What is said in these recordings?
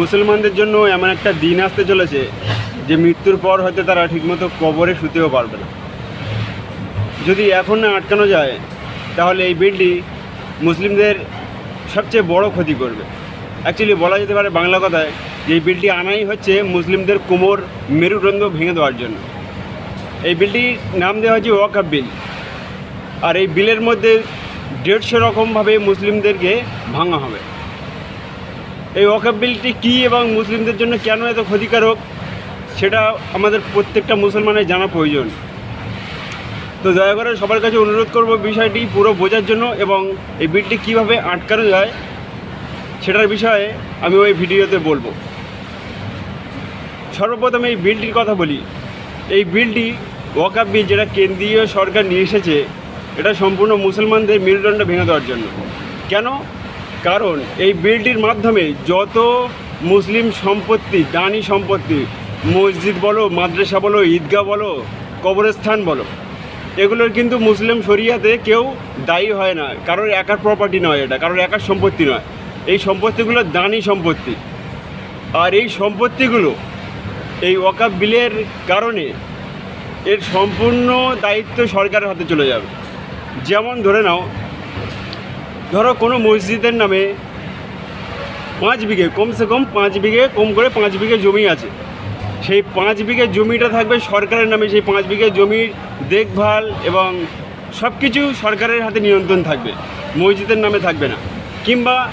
মুসলমানদের জন্য এমন একটা দিন আসতে চলেছে যে মৃত্যুর পর হয়তো তারা ঠিকমতো কবরে শুতেও পারবে না। যদি এখন না আটকানো যায়, তাহলে এই বিলটি মুসলিমদের সবচেয়ে বড় ক্ষতি করবে। অ্যাকচুয়ালি বলা যেতে পারে বাংলা কথায় যে এই বিলটি আনাই হচ্ছে মুসলিমদের কোমর মেরুদণ্ড ভেঙে দেওয়ার জন্য। এই বিলটির নাম দেওয়া হয়েছে ওয়াকাব বিল। আর এই বিলের মধ্যে দেড়শো রকমভাবে মুসলিমদেরকে ভাঙা হবে। এই ওয়াকাব বিলটি কী এবং মুসলিমদের জন্য কেন এত ক্ষতিকারক, সেটা আমাদের প্রত্যেকটা মুসলমানের জানা প্রয়োজন। তো দয়া করে সবার কাছে অনুরোধ করব বিষয়টি পুরো বোঝার জন্য এবং এই বিলটি কীভাবে আটকানো যায়, সেটার বিষয়ে আমি ওই ভিডিওতে বলব। সর্বপ্রথম এই বিলটির কথা বলি। এই বিলটি ওয়াকাব বিল যেটা কেন্দ্রীয় সরকার নিয়ে এসেছে, এটা সম্পূর্ণ মুসলমানদের মেরুদণ্ড ভেঙে দেওয়ার জন্য। কেন? কারণ এই বিলটির মাধ্যমে যত মুসলিম সম্পত্তি, দানি সম্পত্তি, মসজিদ বলো, মাদ্রাসা বলো, ঈদগাহ বলো, কবরস্থান বলো, এগুলোর কিন্তু মুসলিম শরিয়াতে কেউ দায়ী হয় না। কারোর একার প্রপার্টি নয় এটা, কারোর একার সম্পত্তি নয়। এই সম্পত্তিগুলো দানি সম্পত্তি। আর এই সম্পত্তিগুলো এই ওয়াকাব বিলের কারণে এর সম্পূর্ণ দায়িত্ব সরকারের হাতে চলে যাবে। যেমন ধরে নাও ধরো কোনো মসজিদের নামে পাঁচ বিঘে, কমসে কম পাঁচ বিঘে, কম করে পাঁচ বিঘে জমি আছে। সেই পাঁচ বিঘে জমিটা থাকবে সরকারের নামে, সেই পাঁচ বিঘে জমির দেখভাল এবং সব কিছু সরকারের হাতে নিয়ন্ত্রণ থাকবে, মসজিদের নামে থাকবে না। কিংবা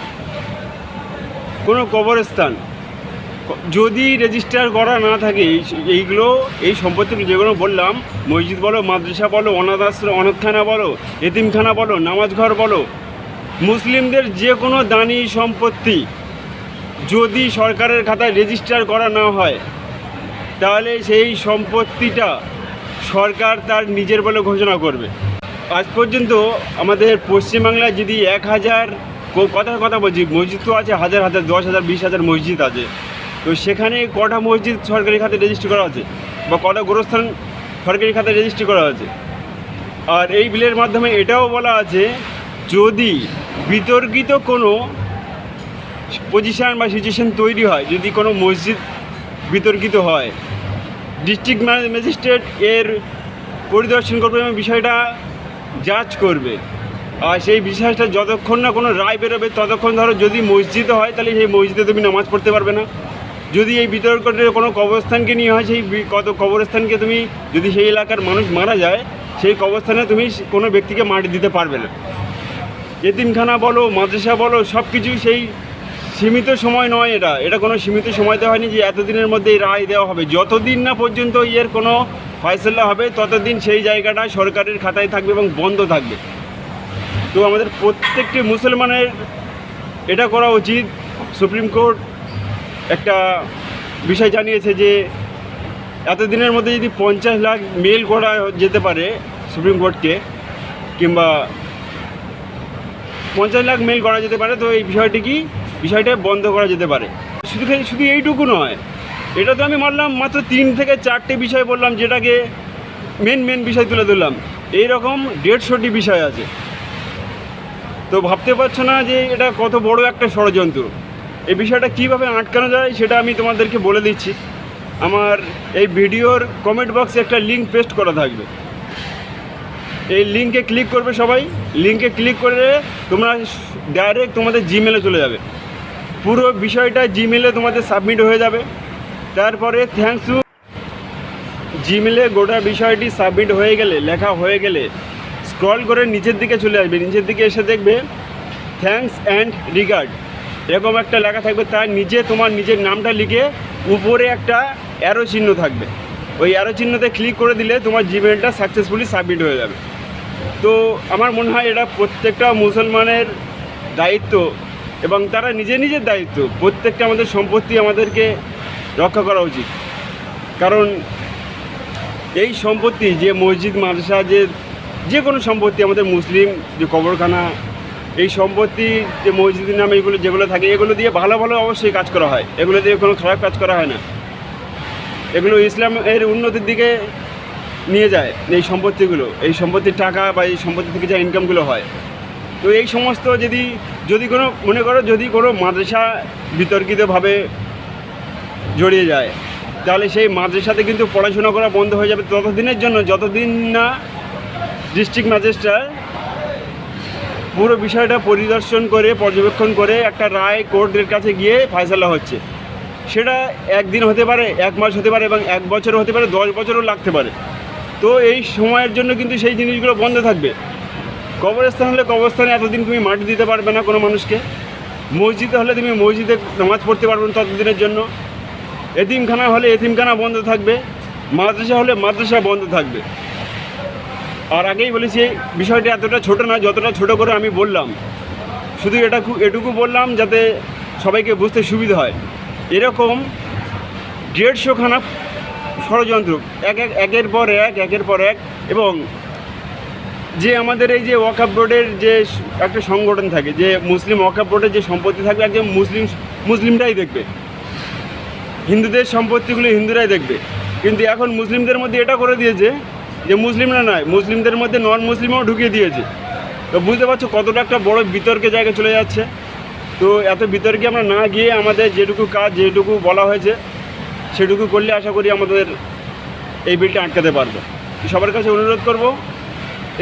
কোনো কবরস্থান, যদি রেজিস্টার করা না থাকে এই- এইগুলো, এই সম্পত্তিগুলো যেগুলো বললাম, মসজিদ বলো, মাদ্রাসা বলো, অনাথ আশ্রম, অনাথখানা বলো, এতিমখানা বলো নামাজ ঘর বলো মুসলিমদের যে কোনো দানি সম্পত্তি যদি সরকারের খাতায় রেজিস্টার করা না হয়, তাহলে সেই সম্পত্তিটা সরকার তার নিজের বলে ঘোষণা করবে। আজ পর্যন্ত আমাদের পশ্চিমবাংলায় যদি এক হাজার কথার কথা বলছি, মসজিদ তো আছে হাজার হাজার, দশ হাজার, বিশ হাজার মসজিদ আছে। তো সেখানে কটা মসজিদ সরকারি খাতে রেজিস্ট্রি করা আছে? বা কটা গোরস্থান সরকারি খাতে রেজিস্ট্রি করা আছে? আর এই বিলের মাধ্যমে এটাও বলা আছে, যদি বিতর্কিত কোনো পজিশন বা সিচুয়েশন তৈরি হয় যদি কোনো মসজিদ বিতর্কিত হয়। ডিস্ট্রিক্ট ম্যাজিস্ট্রেট এর পরিদর্শন করবে এবং বিষয়টা জাজ করবে। আর সেই বিষয়টা যতক্ষণ না কোনো রায় বেরোবে, ততক্ষণ ধরো যদি মসজিদে হয়, তাহলে সেই মসজিদে তুমি নামাজ পড়তে পারবে না। যদি এই বিতর্কটা কোনো কবরস্থানকে নিয়ে হয়, সেই কত কবরস্থানকে তুমি যদি সেই এলাকার মানুষ মারা যায়, সেই কবরস্থানে তুমি কোনো ব্যক্তিকে মাটি দিতে পারবে না। এতিমখানা বলো, মাদ্রাসা বলো সব কিছুই সেই সীমিত সময় নয় এটা। এটা কোনো সীমিত সময় দেওয়া হয়নি যে এতদিনের মধ্যে এই রায় দেওয়া হবে। যতদিন না পর্যন্ত এর কোনো ফয়সলা হবে, ততদিন সেই জায়গাটা সরকারের খাতায় থাকবে এবং বন্ধ থাকবে। তো আমাদের প্রত্যেকটি মুসলমানের এটা করা উচিত। সুপ্রিম কোর্ট একটা বিষয় জানিয়েছে যে এতদিনের মধ্যে যদি পঞ্চাশ লাখ মেল করা যেতে পারে সুপ্রিম কোর্টকে কিংবা পঞ্চাশ লাখ মেল করা যেতে পারে, তো এই বিষয়টি কি? বিষয়টা বন্ধ করা যেতে পারে। শুধু শুধু এইটুকু নয়, এটা তো আমি মানলাম মাত্র তিন থেকে চারটে বিষয় বললাম, যেটাকে মেন মেন বিষয় তুলে ধরলাম। এইরকম দেড়শোটি বিষয় আছে। তো ভাবতে পারছ না যে এটা কত বড় একটা ষড়যন্ত্র। এই বিষয়টা কীভাবে আটকানো যায়, সেটা আমি তোমাদেরকে বলে দিচ্ছি। আমার এই ভিডিওর কমেন্ট বক্সে একটা লিঙ্ক পেস্ট করা থাকবে। এই লিঙ্কে ক্লিক করবে সবাই। লিঙ্কে ক্লিক করে তোমরা ডাইরেক্ট তোমাদের জিমেলে চলে যাবে। পুরো বিষয়টা জিমেলে তোমাদের সাবমিট হয়ে যাবে। তারপরে থ্যাংকস টু জিমেলে গোটা বিষয়টি সাবমিট হয়ে গেলে, লেখা হয়ে গেলে স্ক্রল করে নিচের দিকে চলে আসবে। নিচের দিকে এসে দেখবে থ্যাঙ্কস অ্যান্ড রিগার্ড এরকম একটা লেখা থাকবে। তার নিচে তোমার নিজের নামটা লিখে উপরে একটা অ্যারো চিহ্ন থাকবে। ওই অ্যারো চিহ্নতে ক্লিক করে দিলে তোমার জিমেলটা সাকসেসফুলি সাবমিট হয়ে যাবে। তো আমার মনে হয় এটা প্রত্যেকটা মুসলমানের দায়িত্ব এবং তারা নিজে নিজের দায়িত্ব। প্রত্যেকটা আমাদের সম্পত্তি আমাদেরকে রক্ষা করা উচিত। কারণ এই সম্পত্তি, যে মসজিদ, মাদ্রাসা, যে যে কোনো সম্পত্তি, আমাদের মুসলিম, যে কবরখানা, এই সম্পত্তি, যে মসজিদের নামে এগুলো যেগুলো থাকে, এগুলো দিয়ে ভালো ভালো অবশ্যই কাজ করা হয়। এগুলো দিয়ে কোনো খারাপ কাজ করা হয় না। এগুলো ইসলামের উন্নতির দিকে নিয়ে যায় এই সম্পত্তিগুলো, এই সম্পত্তির টাকা বা এই সম্পত্তি থেকে যা ইনকামগুলো হয়। তো এই সমস্ত যদি যদি কোনো, মনে করো যদি কোনো মাদ্রাসা বিতর্কিতভাবে জড়িয়ে যায়, তাহলে সেই মাদ্রাসাতে কিন্তু পড়াশোনা করা বন্ধ হয়ে যাবে ততদিনের জন্য। যতদিন না ডিস্ট্রিক্ট ম্যাজিস্ট্রেট পুরো বিষয়টা পরিদর্শন করে, পর্যবেক্ষণ করে একটা রায় কোর্টের কাছে গিয়ে ফয়সালা হচ্ছে। সেটা একদিন হতে পারে, এক মাস হতে পারে এবং এক বছর হতে পারে, দশ বছরও লাগতে পারে। তো এই সময়ের জন্য কিন্তু সেই জিনিসগুলো বন্ধ থাকবে। কবরস্থান হলে কবরস্থানে এতদিন তুমি মাটি দিতে পারবে না কোনো মানুষকে। মসজিদে হলে তুমি মসজিদে নামাজ পড়তে পারবে না ততদিনের জন্য। এতিমখানা হলে এতিমখানা বন্ধ থাকবে। মাদ্রাসা হলে মাদ্রাসা বন্ধ থাকবে। আর আগেই বলেছি এই বিষয়টা এতটা ছোট না, যতটা ছোট করে আমি বললাম। শুধু এটা এটুকু বললাম যাতে সবাইকে বুঝতে সুবিধা হয়। এরকম দেড়শোখানা ষড়যন্ত্র, এক এক, একের পর এক, একের পর এক, এবং যে আমাদের এই যে ওয়াকাপ বোর্ডের যে একটা সংগঠন থাকে, যে মুসলিম ওয়াকাপ বোর্ডের যে সম্পত্তি থাকবে, একজন মুসলিম, মুসলিমরাই দেখবে। হিন্দুদের সম্পত্তিগুলো হিন্দুরাই দেখবে। কিন্তু এখন মুসলিমদের মধ্যে এটা করে দিয়েছে, যে মুসলিমরা নয়, মুসলিমদের মধ্যে নন মুসলিমও ঢুকিয়ে দিয়েছে। তো বুঝতে পারছ কতটা একটা বড় বিতর্কে জায়গায় চলে যাচ্ছে। তো এত বিতর্কে আমরা না গিয়ে আমাদের যেটুকু কাজ, যেটুকু বলা হয়েছে সেটুকু করলে আশা করি আমাদের এই বিলটা আটকাতে পারব। সবার কাছে অনুরোধ করব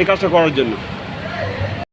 এই কাজটা করার জন্য।